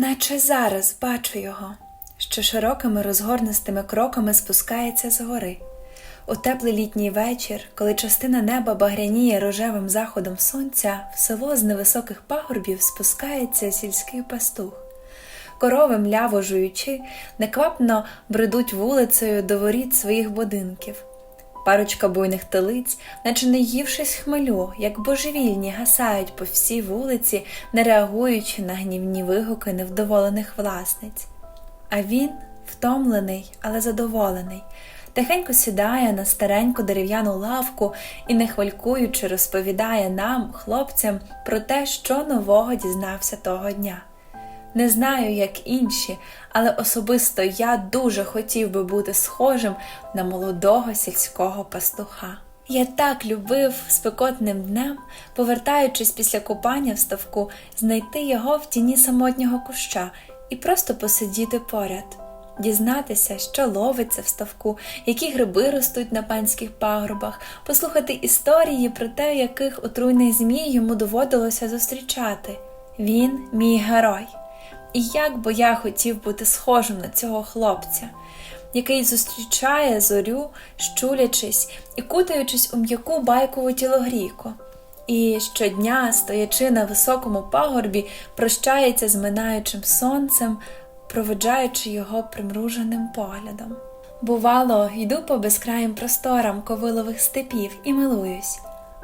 Наче зараз бачу його, що широкими розгорнистими кроками спускається з гори. У теплий літній вечір, коли частина неба багряніє рожевим заходом сонця, в село з невисоких пагорбів спускається сільський пастух. Корови, мляво жуючи, неквапно бредуть вулицею до воріт своїх будинків. Парочка буйних телиць, наче не ївшись хмелю, як божевільні, гасають по всій вулиці, не реагуючи на гнівні вигуки невдоволених власниць. А він, втомлений, але задоволений, тихенько сідає на стареньку дерев'яну лавку і, не хвалькуючи, розповідає нам, хлопцям, про те, що нового дізнався того дня. Не знаю, як інші, але особисто я дуже хотів би бути схожим на молодого сільського пастуха. Я так любив спекотним днем, повертаючись після купання в ставку, знайти його в тіні самотнього куща і просто посидіти поряд, дізнатися, що ловиться в ставку, які гриби ростуть на панських пагорбах, послухати історії про те, яких отруйних змій йому доводилося зустрічати. Він мій герой. І як би я хотів бути схожим на цього хлопця, який зустрічає зорю, щулячись і кутаючись у м'яку байкову тілогрійку, і щодня, стоячи на високому пагорбі, прощається з минаючим сонцем, проведжаючи його примруженим поглядом. Бувало, йду по безкраїм просторам ковилових степів і милуюсь.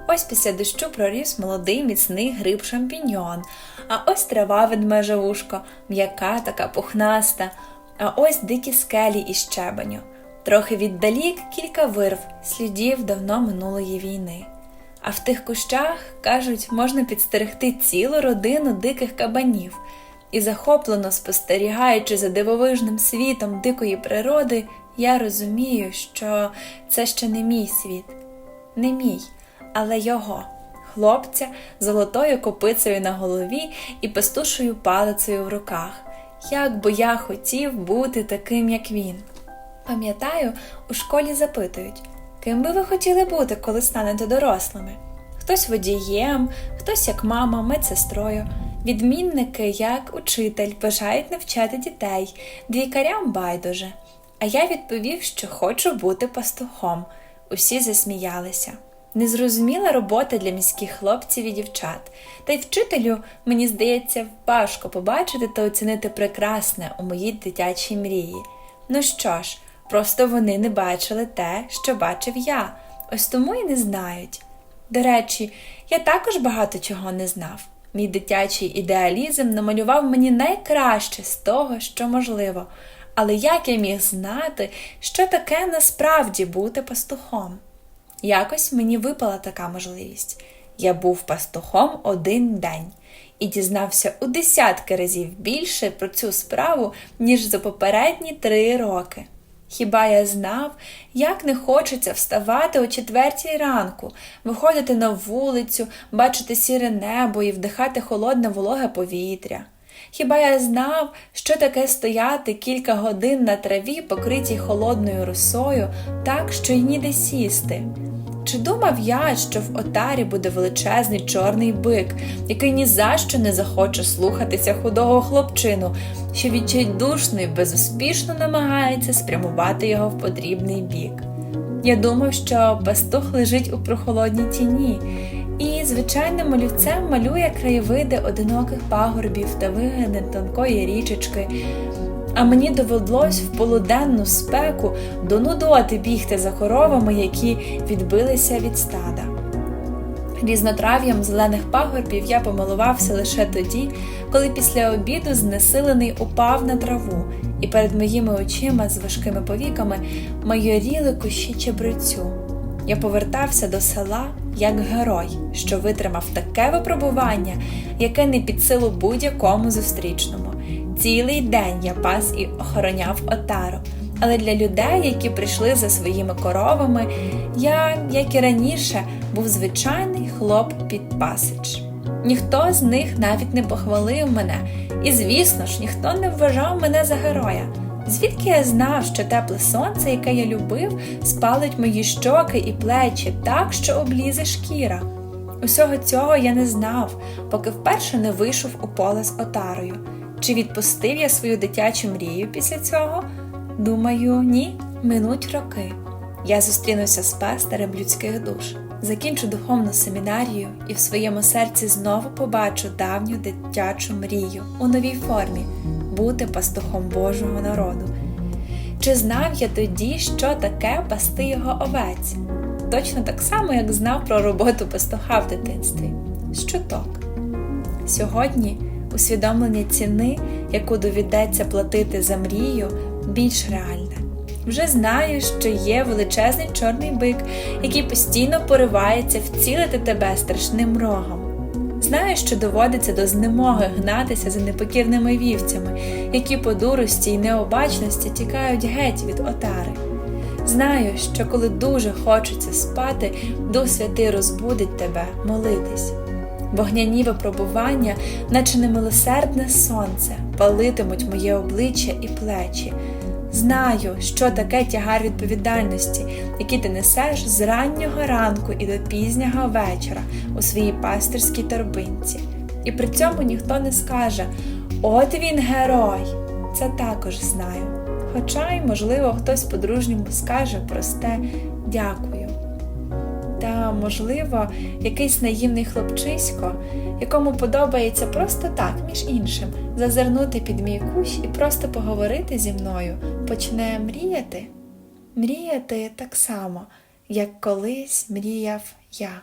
Ось після дощу проріс молодий міцний гриб шампіньон, а ось трава ведмежа вушко, м'яка така пухнаста, а ось дикі скелі і щебеню. Трохи віддалік кілька вирв, слідів давно минулої війни. А в тих кущах, кажуть, можна підстерегти цілу родину диких кабанів, і, захоплено спостерігаючи за дивовижним світом дикої природи, я розумію, що це ще не мій світ, не мій але його, хлопця золотою копицею на голові і пестушою палицею в руках. Як би я хотів бути таким, як він. Пам'ятаю, у школі запитують, ким би ви хотіли бути, коли станете дорослими? Хтось водієм, хтось як мама, медсестрою. Відмінники, як учитель, бажають навчати дітей, двійкарям байдуже. А я відповів, що хочу бути пастухом. Усі засміялися. Незрозуміла робота для міських хлопців і дівчат, та й вчителю, мені здається, важко побачити та оцінити прекрасне у моїй дитячій мрії. Ну що ж, просто вони не бачили те, що бачив я, ось тому і не знають. До речі, я також багато чого не знав. Мій дитячий ідеалізм намалював мені найкраще з того, що можливо, але як я міг знати, що таке насправді бути пастухом? Якось мені випала така можливість. Я був пастухом один день і дізнався у десятки разів більше про цю справу, ніж за попередні три роки. Хіба я знав, як не хочеться вставати о четвертій ранку, виходити на вулицю, бачити сіре небо і вдихати холодне вологе повітря? Хіба я знав, що таке стояти кілька годин на траві, покритій холодною росою, так, що й ніде сісти? Чи думав я, що в отарі буде величезний чорний бик, який ні за що не захоче слухатися худого хлопчину, що відчайдушно і безуспішно намагається спрямувати його в потрібний бік? Я думав, що пастух лежить у прохолодній тіні, і звичайним олівцем малює краєвиди одиноких пагорбів та вигини тонкої річечки. А мені довелось в полуденну спеку до нудоти бігти за коровами, які відбилися від стада. Різнотрав'ям зелених пагорбів я помилувався лише тоді, коли після обіду знесилений упав на траву, і перед моїми очима з важкими повіками майоріли кущі чебрецю. Я повертався до села як герой, що витримав таке випробування, яке не під силу будь-якому зустрічному. Цілий день я пас і охороняв отару. Але для людей, які прийшли за своїми коровами, я, як і раніше, був звичайний хлоп під пасич. Ніхто з них навіть не похвалив мене, і, звісно ж, ніхто не вважав мене за героя. Звідки я знав, що тепле сонце, яке я любив, спалить мої щоки і плечі так, що облізе шкіра. Усього цього я не знав, поки вперше не вийшов у поле з отарою. Чи відпустив я свою дитячу мрію після цього? Думаю, ні, минуть роки. Я зустрінуся з пастирем людських душ, закінчу духовну семінарію і в своєму серці знову побачу давню дитячу мрію у новій формі бути пастухом Божого народу. Чи знав я тоді, що таке пасти його овець? Точно так само, як знав про роботу пастуха в дитинстві. З чуток. Сьогодні усвідомлення ціни, яку доведеться платити за мрію, більш реальне. Вже знаю, що є величезний чорний бик, який постійно поривається вцілити тебе страшним рогом. Знаю, що доводиться до знемоги гнатися за непокірними вівцями, які по дурості й необачності тікають геть від отари. Знаю, що коли дуже хочеться спати, Дух Святий розбудить тебе молитись. Вогняні випробування, наче немилосердне сонце, палитимуть моє обличчя і плечі. Знаю, що таке тягар відповідальності, який ти несеш з раннього ранку і до пізнього вечора у своїй пастирській торбинці. І при цьому ніхто не скаже От він герой! Це також знаю. Хоча й, можливо, хтось по-дружньому скаже просте дякую. Та, можливо, якийсь наївний хлопчисько, якому подобається просто так, між іншим, зазирнути під мій кущ і просто поговорити зі мною, почне мріяти, мріяти так само, як колись мріяв я.